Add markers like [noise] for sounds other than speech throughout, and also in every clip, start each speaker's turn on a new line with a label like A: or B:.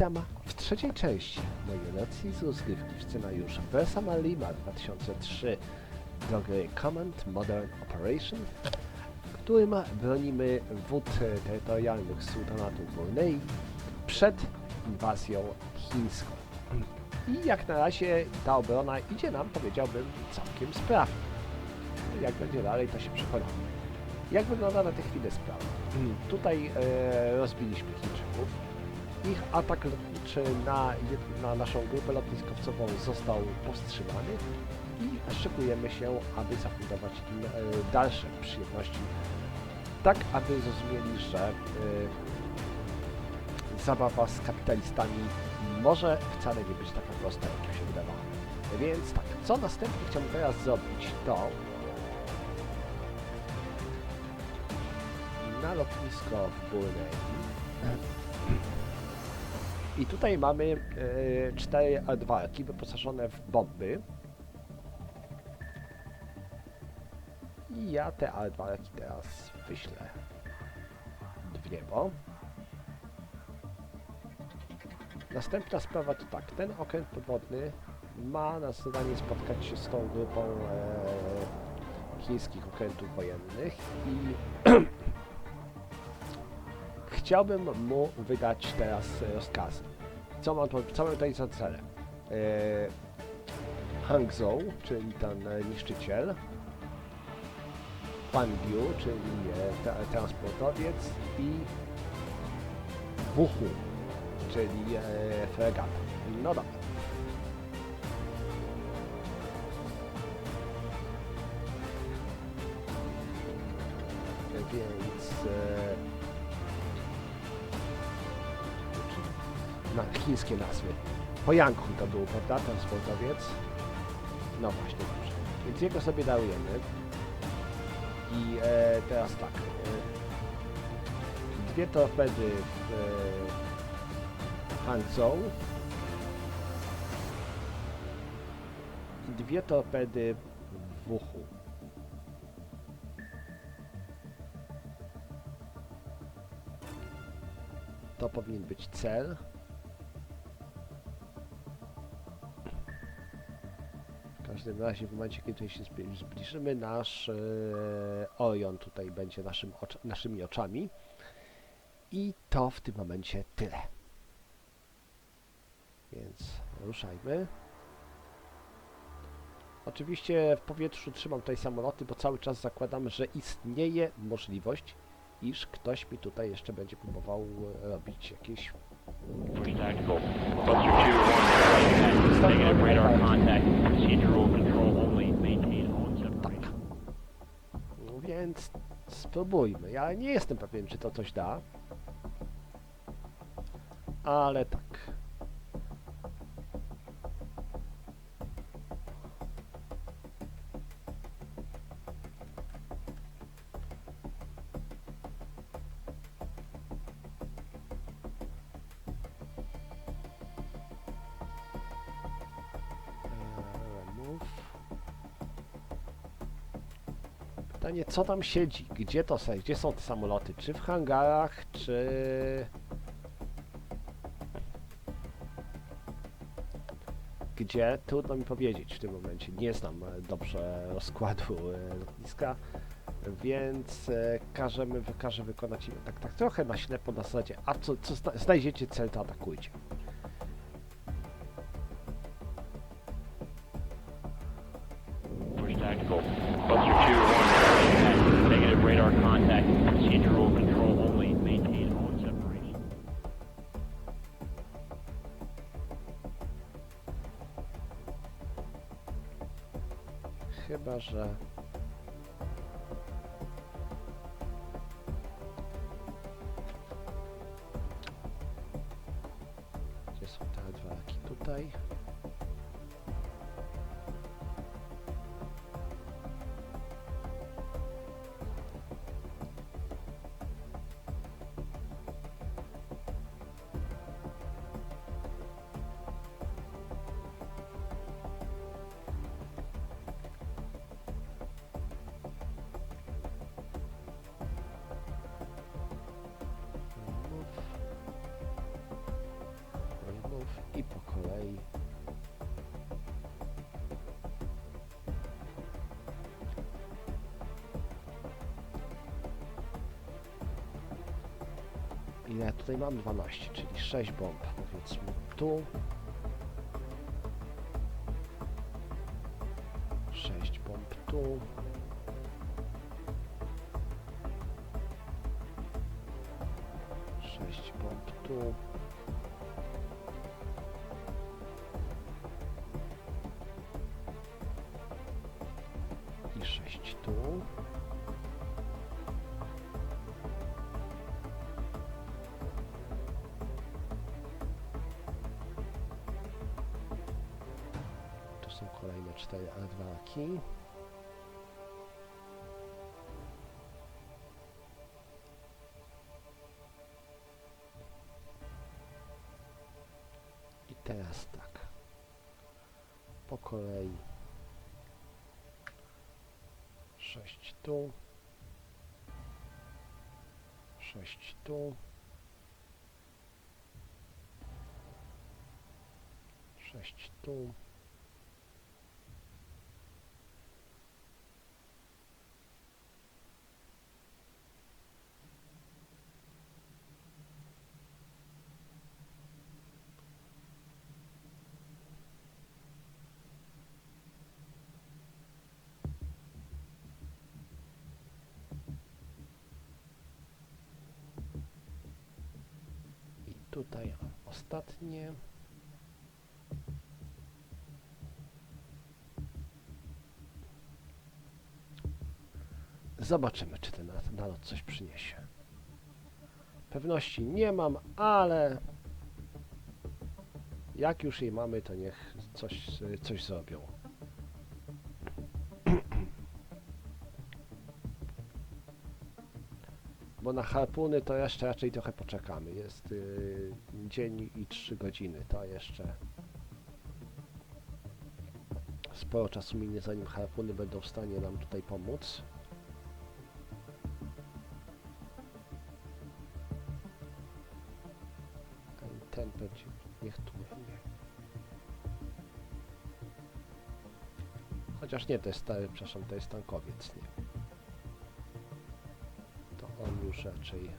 A: Witam w trzeciej części mojej relacji z rozgrywki w scenariuszu Versama Lima 2003 do gry Command Modern Operation, w którym bronimy wód terytorialnych sultanatu Brunei przed inwazją chińską. I jak na razie ta obrona idzie nam, powiedziałbym, całkiem sprawnie. Jak będzie dalej, to się przekonamy. Jak wygląda na tę chwilę sprawa? Tutaj e, rozbiliśmy Chińczyków. Ich atak lotniczy na, na naszą grupę lotniskowcową został powstrzymany i szykujemy się, aby zafundować im e, dalsze przyjemności, tak aby zrozumieli, że e, zabawa z kapitalistami może wcale nie być taka prosta, jak się wydawało. Więc tak, co następnie chciałbym teraz zrobić, to na lotnisko w Brunei. I tutaj mamy e, cztery adwarki wyposażone w bomby. I ja te adwarki teraz wyślę w niebo. Następna sprawa to tak, ten okręt podwodny ma na zadanie spotkać się z tą grupą e, chińskich okrętów wojennych i chciałbym mu wydać teraz e, rozkazy. Co mam, co mam tutaj za cele? E, Hangzhou, czyli ten e, niszczyciel, Panbiu, czyli tra transportowiec i Wuhu, czyli fregata. No dobra. Na chińskie nazwy. Po Yanghu to był, prawda, ten sportowiec? No właśnie, dobrze. Więc jego sobie darujemy. I e, teraz tak. E, dwie torpedy w e, Hangzhou. I dwie torpedy w Wuhu. To powinien być cel. W każdym razie w momencie, kiedy się zbli- zbliżymy, nasz e, Orion tutaj będzie naszym ocz naszymi oczami. I to w tym momencie tyle. Więc ruszajmy. Oczywiście w powietrzu trzymam tutaj samoloty, bo cały czas zakładam, że istnieje możliwość, iż ktoś mi tutaj jeszcze będzie próbował e, robić jakieś
B: First tactical. Buster 2 1, negative radar contact. Procedural control only. Maintain all separate.
A: No Więc spróbujmy. Ja nie jestem pewien, czy to coś da. Ale tak. Pytanie, co tam siedzi? Gdzie to? Gdzie są te samoloty? Czy w hangarach, czy... Gdzie? Trudno mi powiedzieć w tym momencie. Nie znam e, dobrze rozkładu e, lotniska, więc e, każemy, każę wykonać tak, tak trochę na ślepo na zasadzie, a co, co zna, znajdziecie cel, to atakujcie. Adwarki? Tutaj. mam 12, czyli 6 bomb. Powiedzmy tu. 6 bomb tu. Sześć bomb tu. I sześć. Tu 4 A2. I teraz tak. Po kolei sześć tu. sześć tu. sześć tu. Tutaj ostatnie. Zobaczymy, czy ten na- nalot coś przyniesie. Pewności nie mam, ale jak już jej mamy, to niech coś, coś zrobią. Bo na harpuny to jeszcze raczej trochę poczekamy. Jest yy, dzień i 3 godziny. To jeszcze sporo czasu minie zanim harpuny będą w stanie nam tutaj pomóc. Ten, ten będzie, niech tu. Chociaż nie, to jest stary, przepraszam, to jest tankowiec, nie. Już raczej...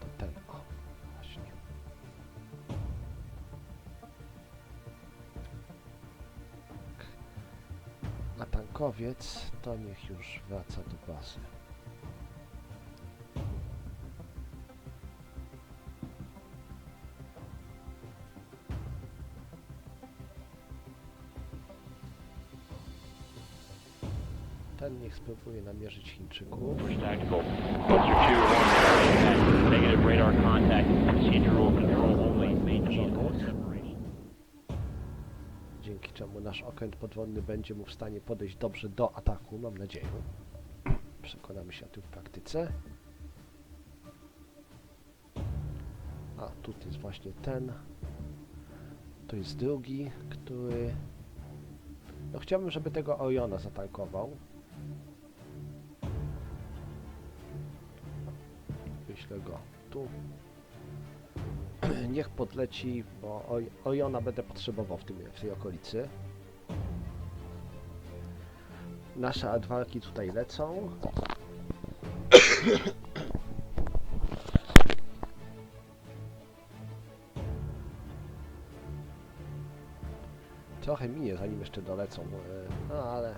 A: To ten, o, właśnie. A tankowiec to niech już wraca do bazy. Spróbuje namierzyć Chińczyków.
B: Push tactical. Cluster 2 1, negative radar contact. Procedural control only. Maintain all separation.
A: dzięki czemu nasz okręt podwodny będzie mu w stanie podejść dobrze do ataku, mam nadzieję. Przekonamy się o tym w praktyce. A, tu jest właśnie ten. To jest drugi, który... No chciałbym, żeby tego Oriona zatankował. Wyślę go tu. [clears throat] Niech podleci, bo Oriona będę potrzebował w, tym, w tej okolicy. Nasze adwarki tutaj lecą. [clears throat] Trochę minie zanim jeszcze dolecą, e, no ale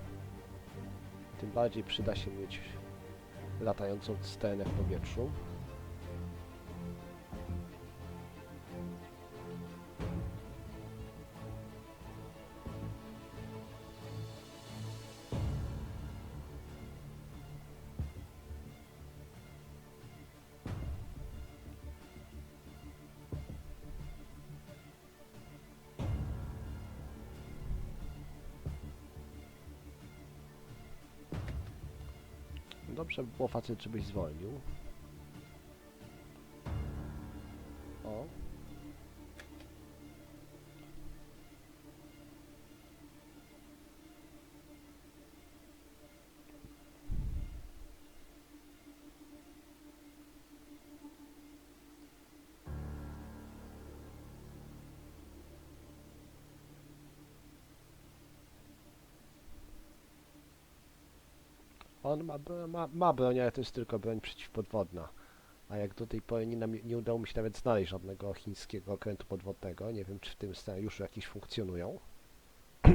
A: tym bardziej przyda się mieć latającą scenę w powietrzu. Dobrze by było facet, żebyś zwolnił. On ma, ma, ma broń, ale to jest tylko broń przeciwpodwodna. A jak do tej pory nie, nie udało mi się nawet znaleźć żadnego chińskiego okrętu podwodnego, nie wiem czy w tym scenariuszu jakieś funkcjonują. [clears throat]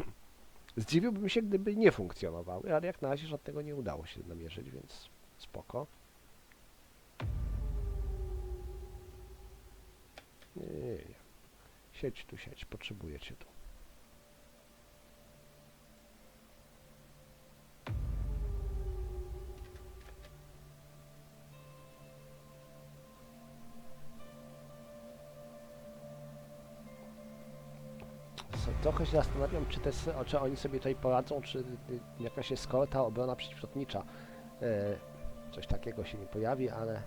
A: Zdziwiłbym się, gdyby nie funkcjonowały, ale jak na razie żadnego nie udało się namierzyć, więc spoko. Nie, nie, nie. Siedź tu, siedź, potrzebuję cię tu. Trochę się zastanawiam, czy, te, czy oni sobie tutaj poradzą, czy y, jakaś eskorta, obrona przeciwlotnicza. E, coś takiego się nie pojawi, ale...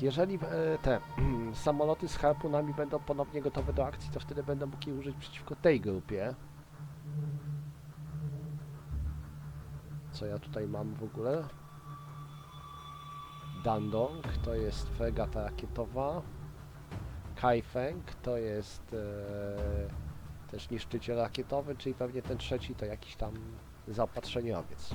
A: Jeżeli e, te samoloty z harpunami będą ponownie gotowe do akcji, to wtedy będę mógł je użyć przeciwko tej grupie. Co ja tutaj mam w ogóle? Dandong to jest fregata rakietowa. Kaifeng to jest e, też niszczyciel rakietowy, czyli pewnie ten trzeci to jakiś tam zaopatrzeniowiec.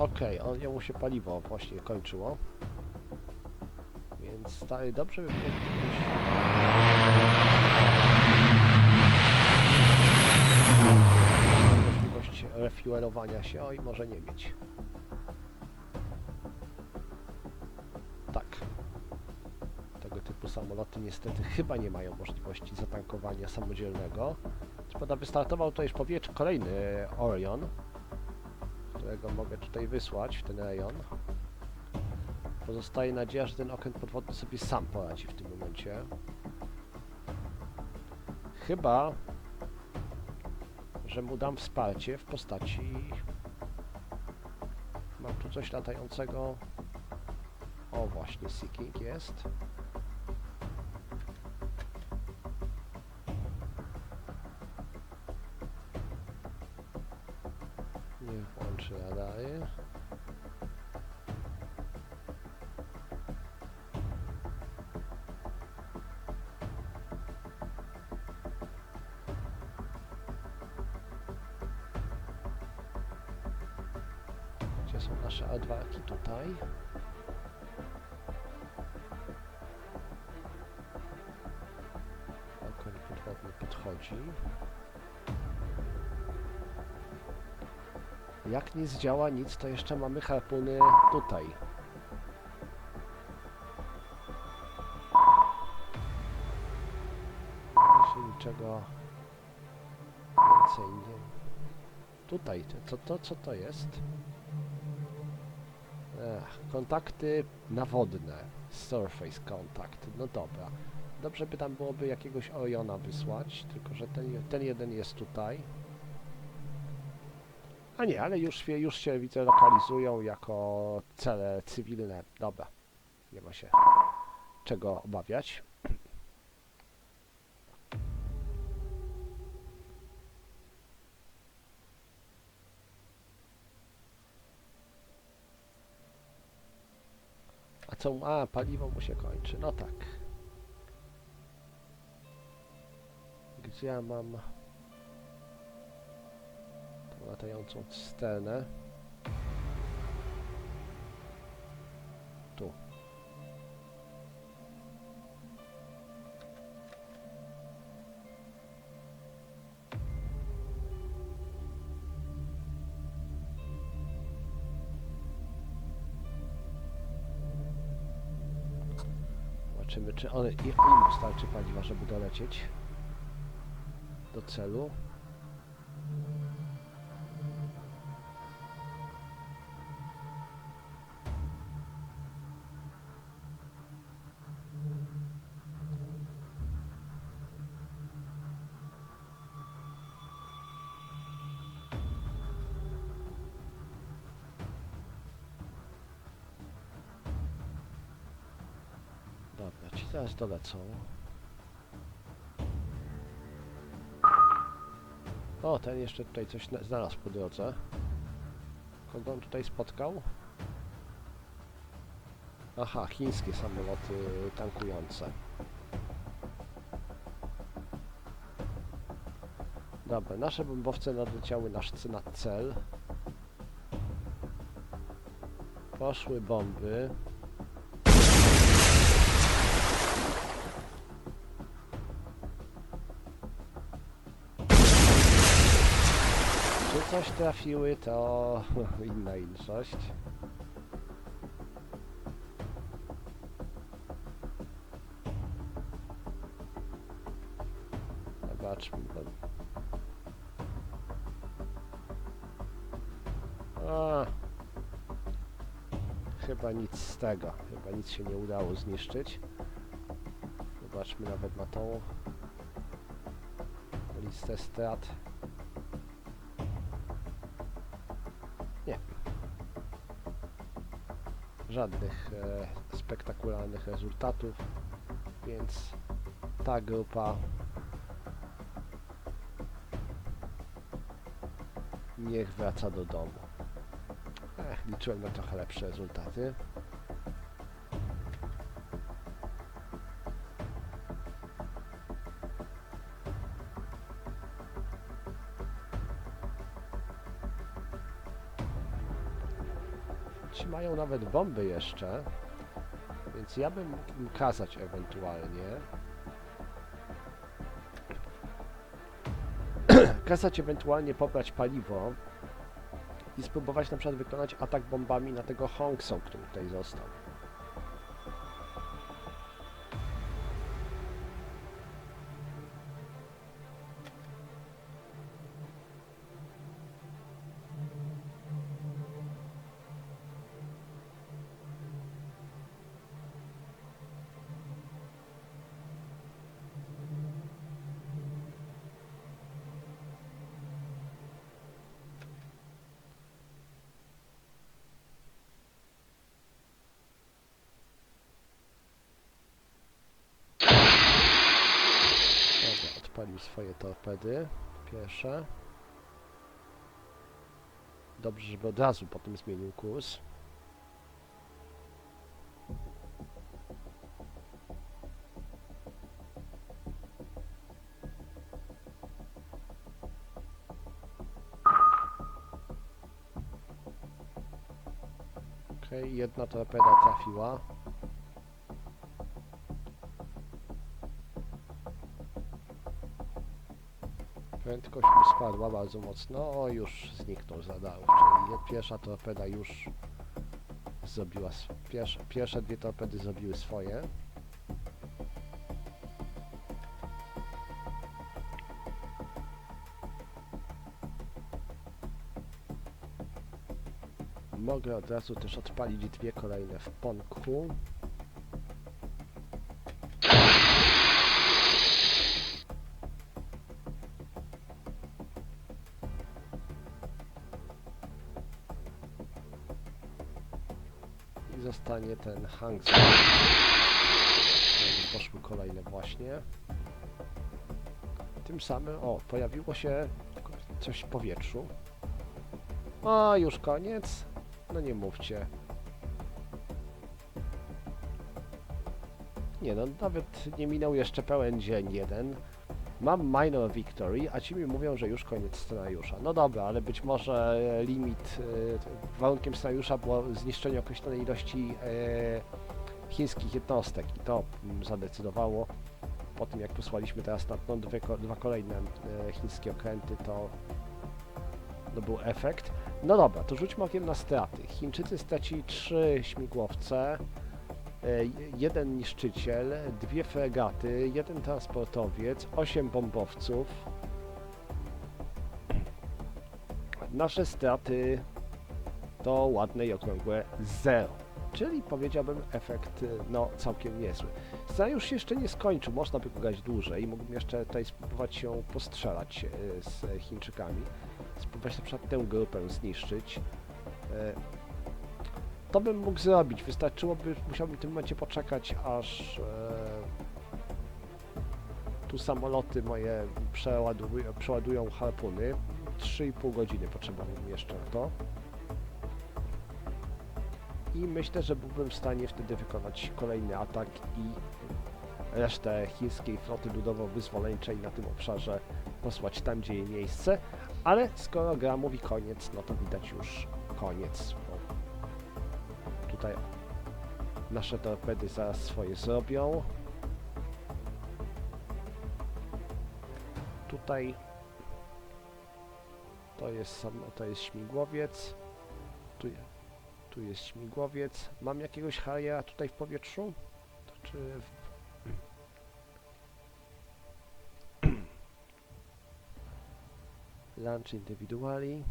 A: Okej, on jemu się paliwo właśnie kończyło. Więc stary, dobrze by było możliwość refuelowania się, oj, może nie mieć. Tak. Tego typu samoloty niestety chyba nie mają możliwości zatankowania samodzielnego. Prawda wystartował to już powietrze kolejny Orion, którego mogę tutaj wysłać w ten rejon. Pozostaje nadzieja, że ten okręt podwodny sobie sam poradzi w tym momencie. Chyba, że mu dam wsparcie w postaci... Mam tu coś latającego. O, właśnie, Seeking jest. Podchodzi. Jak nie zdziała nic, to jeszcze mamy harpuny tutaj. Jeśli niczego więcej nie... Tutaj, to, to co to jest? Ech, kontakty nawodne. Surface contact. No dobra. Dobrze by tam byłoby jakiegoś Oriona wysłać, tylko że ten, ten jeden jest tutaj. A nie, ale już, już się widzę lokalizują jako cele cywilne. Dobra. Nie ma się czego obawiać. A co? A, paliwo mu się kończy. No tak. Ja mam tą latającą cysternę? Tu. Zobaczymy, czy one, i- im starczy paliwa, żeby dolecieć do celu. Dobra, ci zaraz dolecą. O, ten jeszcze tutaj coś na- znalazł po drodze. Kogo on tutaj spotkał? Aha, chińskie samoloty tankujące. Dobra, nasze bombowce nadleciały na, szc- na cel. Poszły bomby. Coś trafiły, to [laughs] inna inszość. Zobaczmy. A. Chyba nic z tego. Chyba nic się nie udało zniszczyć. Zobaczmy nawet na tą listę strat. Żadnych e, spektakularnych rezultatów, więc ta grupa niech wraca do domu. Ech, liczyłem na trochę lepsze rezultaty. Nawet bomby jeszcze, więc ja bym im kazać ewentualnie. [clears throat] kazać ewentualnie pobrać paliwo i spróbować na przykład wykonać atak bombami na tego Hongsong, który tutaj został. Swoje torpedy. Pierwsze. Dobrze, żeby od razu potem zmienił kurs. Jedna torpeda trafiła. Prędkość mi spadła bardzo mocno. O, już zniknął z radarów. Czyli pierwsza torpeda już zrobiła. Pierwsze, pierwsze dwie torpedy zrobiły swoje. Mogę od razu też odpalić dwie kolejne w Ponku. Zostanie ten. Jakby Poszły kolejne właśnie. Tym samym, o, pojawiło się coś w powietrzu. O, już koniec? No nie mówcie. Nie no, nawet nie minął jeszcze pełen dzień jeden. Mam minor victory, a ci mi mówią, że już koniec scenariusza. No dobra, ale być może e, limit, e, warunkiem scenariusza było zniszczenie określonej ilości e, chińskich jednostek i to mm, zadecydowało po tym jak posłaliśmy teraz na dno dwie, dwa kolejne chińskie okręty, to, to był efekt. No dobra, to rzućmy okiem na straty. Chińczycy stracili trzy śmigłowce, jeden niszczyciel, dwie fregaty, jeden transportowiec, osiem bombowców. Nasze straty to ładne i okrągłe zero. Czyli powiedziałbym efekt no całkiem niezły. Scenariusz się jeszcze nie skończył, można by grać dłużej. Mógłbym jeszcze tutaj spróbować się postrzelać y, z Chińczykami. Spróbować na przykład tę grupę zniszczyć. To bym mógł zrobić. Wystarczyłoby, musiałbym w tym momencie poczekać, aż e, tu samoloty moje przeładują, przeładują harpuny. 3,5 godziny potrzebowałbym jeszcze na to. I myślę, że byłbym w stanie wtedy wykonać kolejny atak i resztę chińskiej floty ludowo-wyzwoleńczej na tym obszarze posłać tam, gdzie jej miejsce. Ale skoro gra mówi koniec, no to widać już koniec. Tutaj nasze torpedy zaraz swoje zrobią. Tutaj to jest to jest śmigłowiec. Tu, tu jest śmigłowiec. Mam jakiegoś Harriera tutaj w powietrzu? To czy w... [clears throat] Launch individually.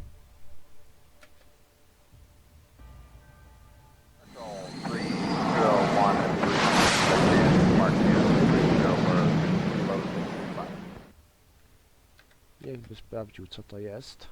A: Sprawdził co to jest.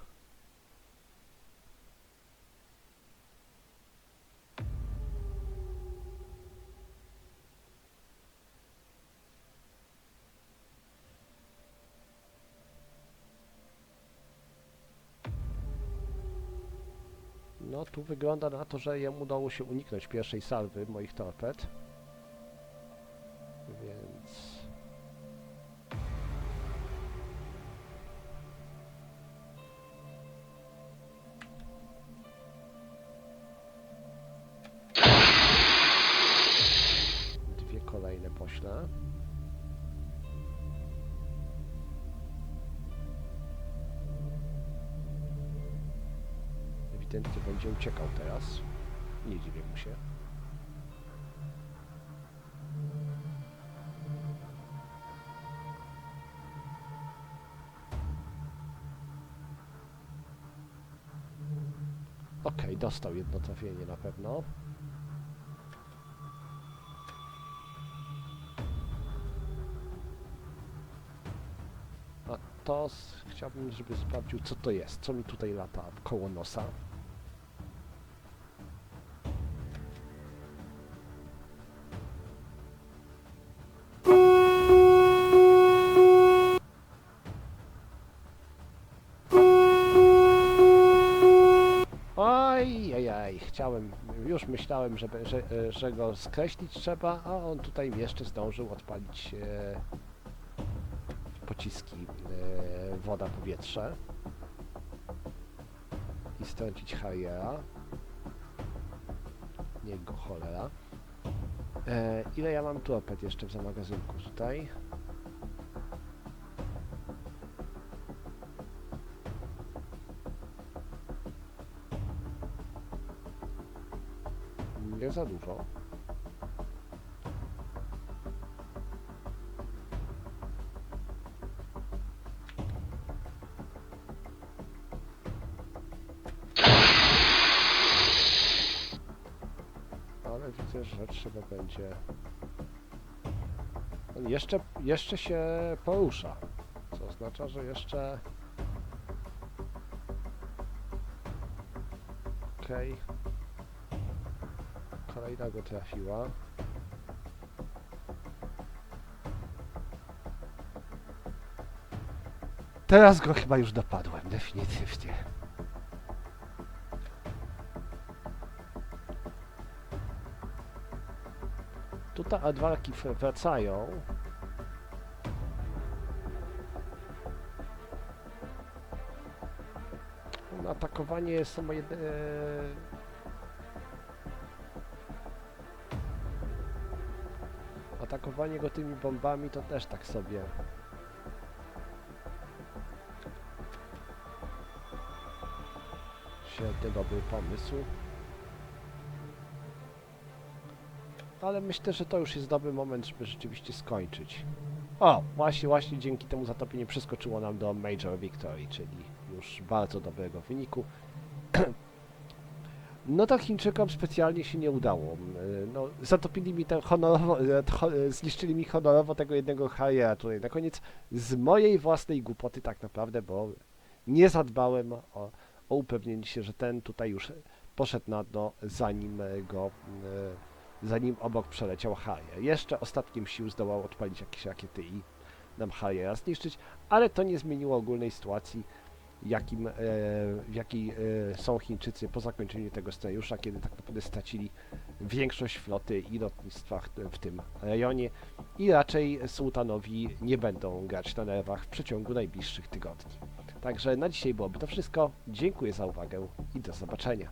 A: No tu wygląda na to, że jemu udało się uniknąć pierwszej salwy moich torped. Okej, dostał jedno trafienie na pewno. A to chciałbym, żeby sprawdził, co to jest, co mi tutaj lata koło nosa. Już myślałem, że, że, że go skreślić trzeba, a on tutaj jeszcze zdążył odpalić e, pociski e, woda-powietrze i strącić Harriera. Niech go cholera. E, ile ja mam torped jeszcze w zamagazynku tutaj? Za dużo. Ale widzę, że trzeba będzie... On jeszcze, jeszcze się porusza, co oznacza, że jeszcze... Okej. Kolejna go trafiła. Teraz go chyba już dopadłem, definitywnie. Tutaj adwarki w- wracają. Atakowanie jest samo jedne... Atakowanie go tymi bombami to też tak sobie. Średnio dobry pomysł. Ale myślę, że to już jest dobry moment, żeby rzeczywiście skończyć. O, właśnie, właśnie dzięki temu zatopienie przeskoczyło nam do Major Victory, czyli już bardzo dobrego wyniku. No to Chińczykom specjalnie się nie udało. Yy, No, zatopili mi ten honorowo, e, e, zniszczyli mi honorowo tego jednego Harriera tutaj na koniec z mojej własnej głupoty tak naprawdę, bo nie zadbałem o, o upewnienie się, że ten tutaj już poszedł na dno, zanim e, go, e, zanim obok przeleciał Harrier. Jeszcze ostatkiem sił zdołał odpalić jakieś rakiety i nam Harriera zniszczyć, ale to nie zmieniło ogólnej sytuacji, jakim, e, w jakiej są Chińczycy po zakończeniu tego scenariusza, kiedy tak naprawdę stracili większość floty i lotnictwa w tym rejonie i raczej sułtanowi nie będą grać na nerwach w przeciągu najbliższych tygodni. Także na dzisiaj byłoby to wszystko. Dziękuję za uwagę i do zobaczenia.